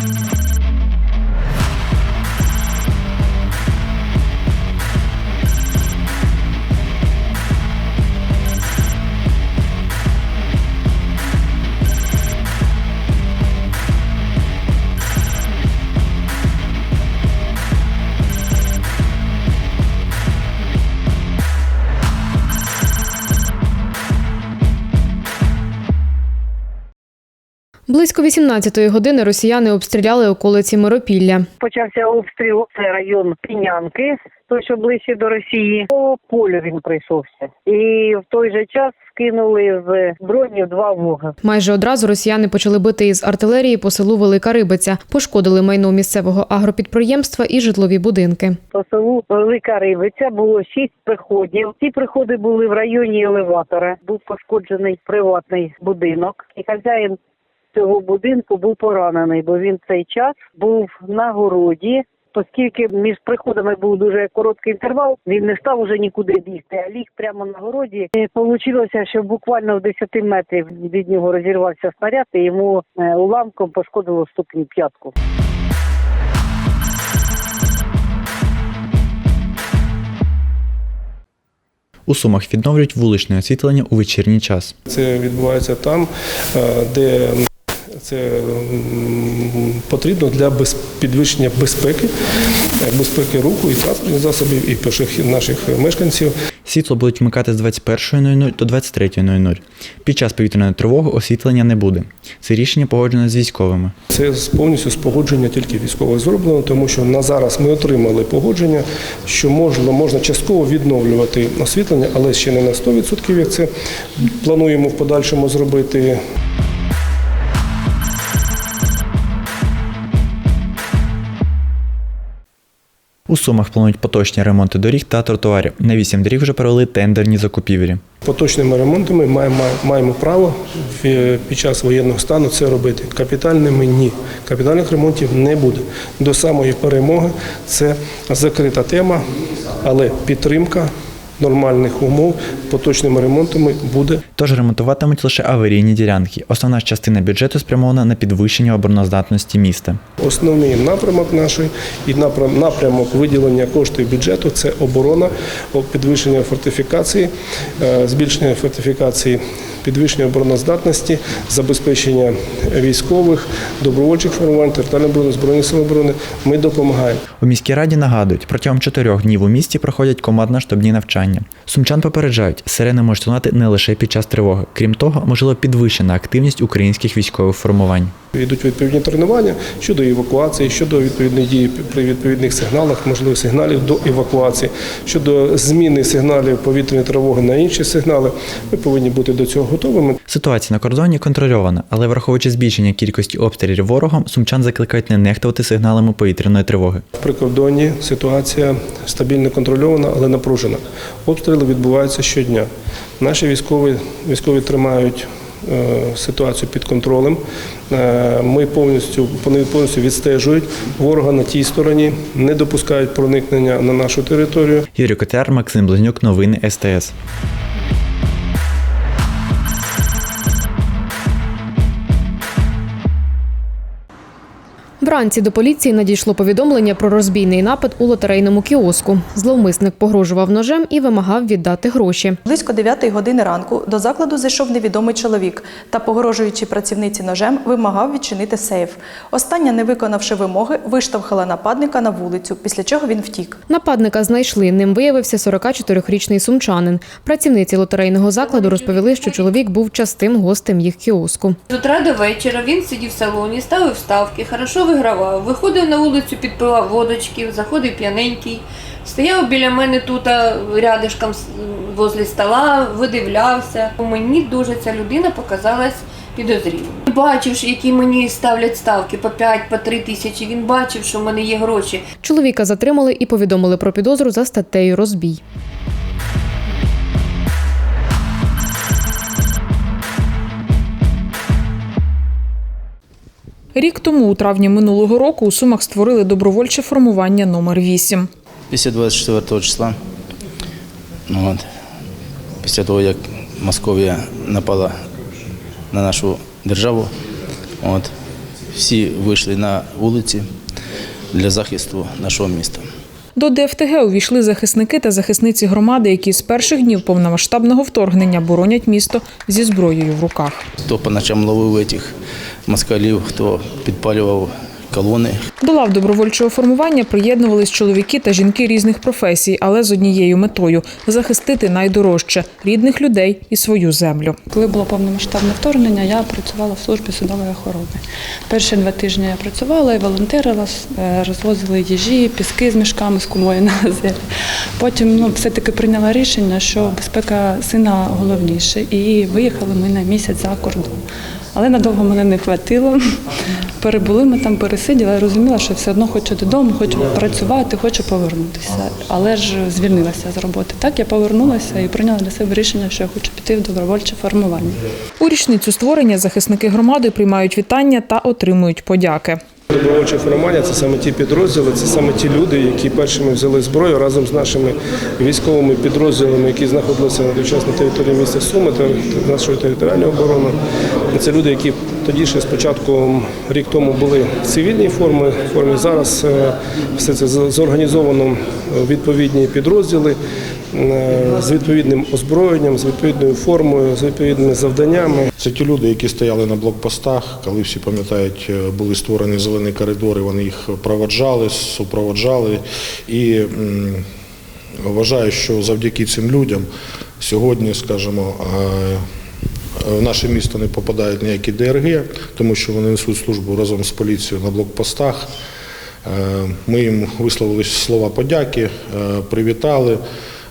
you Близько 18-ї години росіяни обстріляли околиці Миропілля. Почався обстріл, це район Пінянки, той, що ближче до Росії. По полю він прийшовся. І в той же час скинули з дронів два вога. Майже одразу росіяни почали бити із артилерії по селу Велика Рибиця, пошкодили майно місцевого агропідприємства і житлові будинки. По селу Велика Рибиця було шість приходів. Ці приходи були в районі елеватора. Був пошкоджений приватний будинок, і хазяїн цього будинку був поранений, бо він цей час був на городі. Оскільки між приходами був дуже короткий інтервал, він не став уже нікуди бігти, а ліг прямо на городі. І Получилося, що буквально в 10 метрів від нього розірвався снаряд, і йому е, уламком пошкодило ступню п'ятку. У Сумах відновлюють вуличне освітлення у вечірній час. Це відбувається там, е, де це потрібно для підвищення безпеки, безпеки руху і транспортних засобів, і піших наших мешканців. Світло будуть вмикати з 21.00 до 23.00. Під час повітряної тривоги освітлення не буде. Це рішення погоджено з військовими. Це повністю з погодження тільки військових зроблено, тому що на зараз ми отримали погодження, що можна, можна частково відновлювати освітлення, але ще не на 100%, як це плануємо в подальшому зробити. У Сумах планують поточні ремонти доріг та тротуарів. На вісім доріг вже провели тендерні закупівлі. Поточними ремонтами маємо, маємо право в- під час воєнного стану це робити. Капітальними ні. Капітальних ремонтів не буде. До самої перемоги це закрита тема, але підтримка нормальних умов поточними ремонтами буде Тож ремонтуватимуть лише аварійні ділянки. Основна частина бюджету спрямована на підвищення обороноздатності міста. Основний напрямок нашої і напрямок виділення коштів бюджету це оборона, підвищення фортифікації, е, збільшення фортифікації, підвищення обороноздатності, забезпечення військових, добровольчих формувань, територіальної оборони, збройних сил оборони. Ми допомагаємо. У міській раді нагадують, протягом чотирьох днів у місті проходять командно-штабні навчання. Сумчан попереджають, сирени можуть лунати не лише під час тривоги. Крім того, можливо підвищена активність українських військових формувань. Йдуть відповідні тренування щодо евакуації, щодо відповідної дії при відповідних сигналах, можливо, сигналів до евакуації, щодо зміни сигналів повітряної тривоги на інші сигнали. Ми повинні бути до цього готовими. Ситуація на кордоні контрольована, але враховуючи збільшення кількості обстрілів ворогом, сумчан закликають не нехтувати сигналами повітряної тривоги. В прикордонні ситуація стабільно контрольована, але напружена. Обстріли відбуваються щодня. Наші військові, військові тримають е, ситуацію під контролем. Е, Ми повністю вони повністю відстежують ворога на тій стороні, не допускають проникнення на нашу територію. Юрій Котяр, Максим Близнюк, новини СТС. Вранці до поліції надійшло повідомлення про розбійний напад у лотерейному кіоску. Зловмисник погрожував ножем і вимагав віддати гроші. Близько 9 години ранку до закладу зайшов невідомий чоловік та, погрожуючи працівниці ножем, вимагав відчинити сейф. Остання, не виконавши вимоги, виштовхала нападника на вулицю, після чого він втік. Нападника знайшли. Ним виявився 44-річний сумчанин. Працівниці лотерейного закладу розповіли, що чоловік був частим гостем їх кіоску. З утра до вечора він сидів в салоні, ставив ставки, хорошо вигравав. Виходив на вулицю, підпивав водочки, заходив п'яненький. Стояв біля мене тут рядишком возле стола, видивлявся. Мені дуже ця людина показалась підозрілою. Бачив, які мені ставлять ставки по 5, по 3 тисячі. Він бачив, що в мене є гроші. Чоловіка затримали і повідомили про підозру за статтею розбій. Рік тому, у травні минулого року, у Сумах створили добровольче формування номер 8 Після 24 числа, ну, от, після того, як Московія напала на нашу державу, от, всі вийшли на вулиці для захисту нашого міста. До ДФТГ увійшли захисники та захисниці громади, які з перших днів повномасштабного вторгнення боронять місто зі зброєю в руках. Хто по ночам ловив цих москалів, хто підпалював колони, До лав добровольчого формування приєднувались чоловіки та жінки різних професій, але з однією метою захистити найдорожче рідних людей і свою землю. Коли було повномасштабне вторгнення, я працювала в службі судової охорони. Перші два тижні я працювала і волонтерила, е, розвозили їжі, піски з мішками з кумою на газелі. Потім ну, все-таки прийняла рішення, що безпека сина головніше, і виїхали ми на місяць за кордон. Але надовго мене не хватило. Перебули ми там, пересиділи, розуміла, що все одно хочу додому, хочу працювати, хочу повернутися. Але ж звільнилася з роботи. Так я повернулася і прийняла для себе рішення, що я хочу піти в добровольче формування. У річницю створення захисники громади приймають вітання та отримують подяки. Добровольче формування це саме ті підрозділи, це саме ті люди, які першими взяли зброю разом з нашими військовими підрозділами, які знаходилися на дочасній території міста Суми та нашої територіальної оборони. Це люди, які тоді ще спочатку рік тому були в цивільній формі. Зараз е, все це зорганізовано відповідні підрозділи е, з відповідним озброєнням, з відповідною формою, з відповідними завданнями. Це ті люди, які стояли на блокпостах, коли всі пам'ятають, е, були створені зелені коридори, вони їх проводжали, супроводжали. І вважаю, що завдяки цим людям сьогодні, скажімо, е, в наше місто не попадають ніякі ДРГ, тому що вони несуть службу разом з поліцією на блокпостах. Е, Ми їм висловили слова подяки, е, привітали.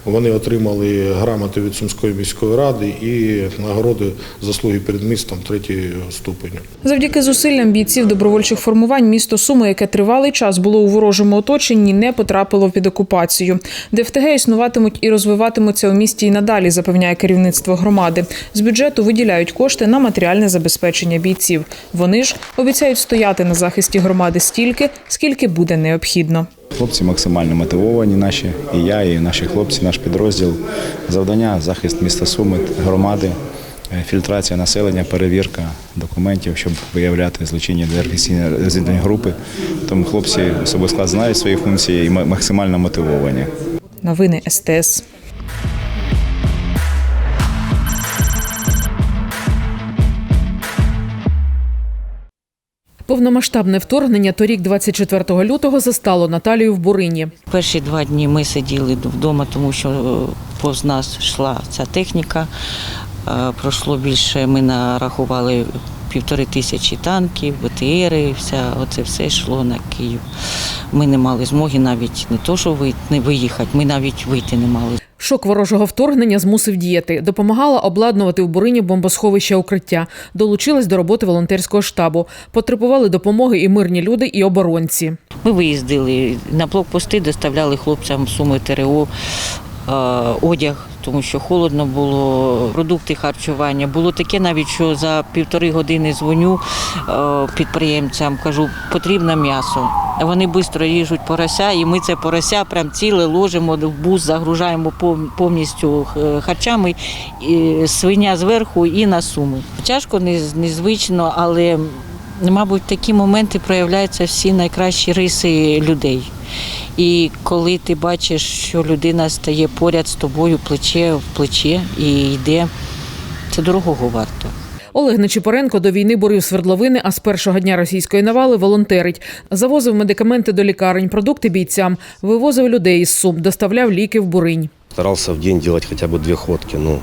Вони отримали грамоти від Сумської міської ради і нагороди заслуги перед містом третього ступеню. Завдяки зусиллям бійців добровольчих формувань місто Суми, яке тривалий час було у ворожому оточенні, не потрапило під окупацію. ДФТГ існуватимуть і розвиватимуться у місті і надалі, запевняє керівництво громади. З бюджету виділяють кошти на матеріальне забезпечення бійців. Вони ж обіцяють стояти на захисті громади стільки, скільки буде необхідно. Хлопці максимально мотивовані, наші і я, і наші хлопці, наш підрозділ. Завдання захист міста Суми, громади, е, фільтрація населення, перевірка документів, щоб виявляти злочинні диверсійні групи. Тому хлопці склад знають свої функції і максимально мотивовані. Новини СТС. Повномасштабне вторгнення торік, 24 лютого, застало Наталію в Бурині. Перші два дні ми сиділи вдома, тому що е, повз нас йшла ця техніка. Е, Пройшло більше, ми нарахували півтори тисячі танків, БТРи, вся, оце все йшло на Київ. Ми не мали змоги навіть не то, що не виїхати, ми навіть вийти не мали. Шок ворожого вторгнення змусив діяти. Допомагала обладнувати в Бурині бомбосховища укриття. Долучилась до роботи волонтерського штабу. Потребували допомоги і мирні люди, і оборонці. Ми виїздили на блокпости, доставляли хлопцям суми ТРО, одяг, тому що холодно було, продукти харчування. Було таке навіть, що за півтори години дзвоню е, підприємцям, кажу, потрібно м'ясо. Вони швидко ріжуть порося, і ми це порося прям ціле ложимо в бус, загружаємо пов- повністю е, харчами, і свиня зверху і на суми. Тяжко, нез- незвично, але Мабуть, такі моменти проявляються всі найкращі риси людей. І коли ти бачиш, що людина стає поряд з тобою плече в плече і йде, це дорогого варто. Олег Нечипоренко до війни борив свердловини, а з першого дня російської навали волонтерить. Завозив медикаменти до лікарень, продукти бійцям, вивозив людей із Сум, доставляв ліки в Буринь. Старался в день делать хотя бы две ходки. Ну,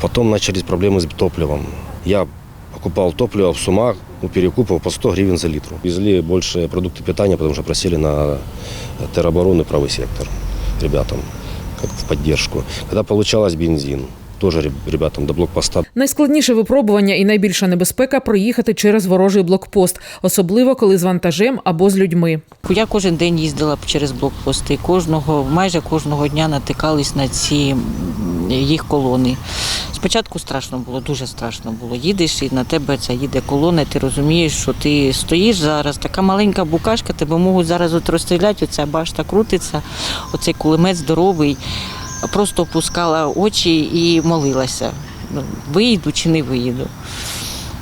потом начались проблемы с топливом. Я покупал топливо в Сумах, у перекупов по 100 гривен за литр. Везли больше продукты питания, потому что просили на теробороны правый сектор ребятам, как в поддержку. Когда получалось бензин, тоже реб- ребятам до блокпоста Найскладніше випробування і найбільша небезпека проїхати через ворожий блокпост, особливо коли з вантажем або з людьми. Я кожен день їздила через блокпости. Кожного, майже кожного дня натикались на ці м, їх колони. Спочатку страшно було, дуже страшно було. Їдеш і на тебе це їде колона, ти розумієш, що ти стоїш зараз, така маленька букашка, тебе можуть зараз от розстріляти, оця башта крутиться, оцей кулемет здоровий. Просто опускала очі і молилася. Ну, Виїду чи не виїду.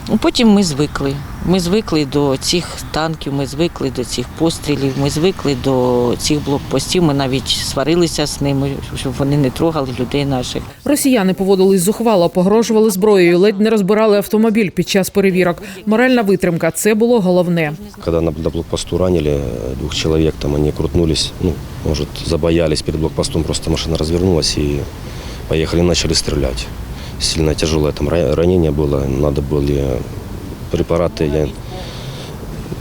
Ну, Потім ми звикли. Ми звикли до цих танків, ми звикли до цих пострілів, ми звикли до цих блокпостів. Ми навіть сварилися з ними, щоб вони не трогали людей наших. Росіяни поводились зухвало, погрожували зброєю, ледь не розбирали автомобіль під час перевірок. Моральна витримка це було головне. Когда на, блокпосту ранили двух человек, там они крутнулись, ну, может, забоялись перед блокпостом, просто машина развернулась и поехали, начали стрелять Сильно тяжелое там ра- ранение было, надо были препараты, я,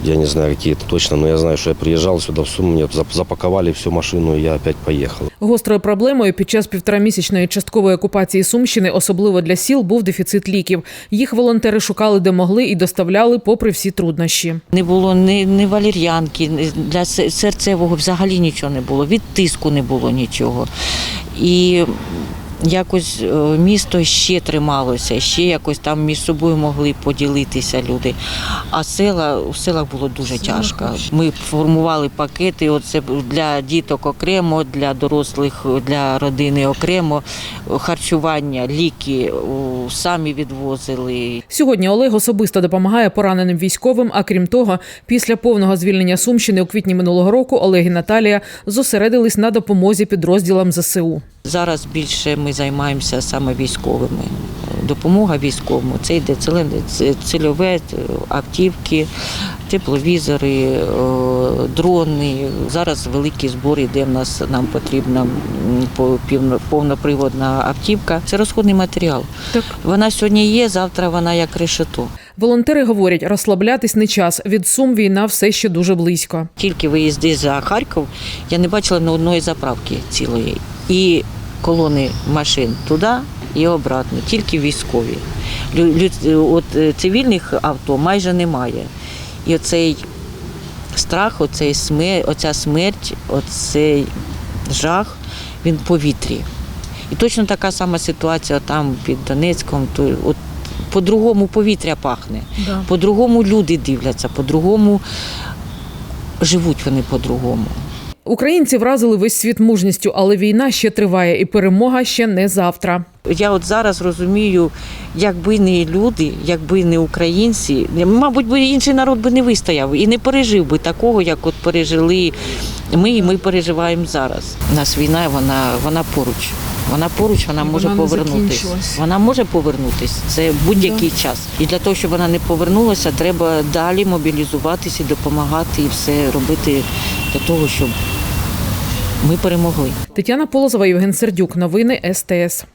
я не знаю какие-то точно, но я знаю, что я приезжал сюда в Суму, мне зап- запаковали всю машину, и я опять поехал. Гострою проблемою під час півторамісячної часткової окупації Сумщини, особливо для сіл, був дефіцит ліків. Їх волонтери шукали де могли і доставляли попри всі труднощі. Не було ні, ні валір'янки, ні для се- серцевого взагалі нічого не було, від тиску не було нічого. І якось е, місто ще трималося, ще якось там між собою могли поділитися люди. А села у селах було дуже тяжко. Ми формували пакети. Оце для діток окремо, для дорослих, для родини окремо, харчування, ліки самі відвозили. Сьогодні Олег особисто допомагає пораненим військовим. А крім того, після повного звільнення Сумщини у квітні минулого року Олег і Наталія зосередились на допомозі підрозділам ЗСУ. Зараз більше ми займаємося саме військовими. Допомога військовому це йде цільове автівки, тепловізори, е, дрони. Зараз великий збор іде. В нас нам потрібна повноприводна автівка. Це розходний матеріал. Так. Вона сьогодні є, завтра вона як решето. Волонтери говорять, розслаблятись не час. Від Сум війна все ще дуже близько. Тільки виїзди за Харків, я не бачила ні одної заправки цілої. І колони машин туди і обратно, тільки військові. От е, цивільних авто майже немає. І оцей страх, оцей смер, оця смерть, оцей жах, він в повітрі. І точно така сама ситуація там під Донецьком. То, от, по-другому повітря пахне, по-другому люди дивляться, по-другому живуть вони по-другому. Українці вразили весь світ мужністю, але війна ще триває, і перемога ще не завтра. Я от зараз розумію, якби не люди, якби не українці, мабуть, би інший народ би не вистояв і не пережив би такого, як от пережили ми, і ми переживаємо зараз. У нас війна, вона, вона поруч. Вона поруч, вона може вона повернутися. Вона може повернутися. Це будь-який час. І для того, щоб вона не повернулася, треба далі мобілізуватися, допомагати і все робити для того, щоб ми перемогли. Тетяна Полозова, Євген Сердюк. Новини СТС.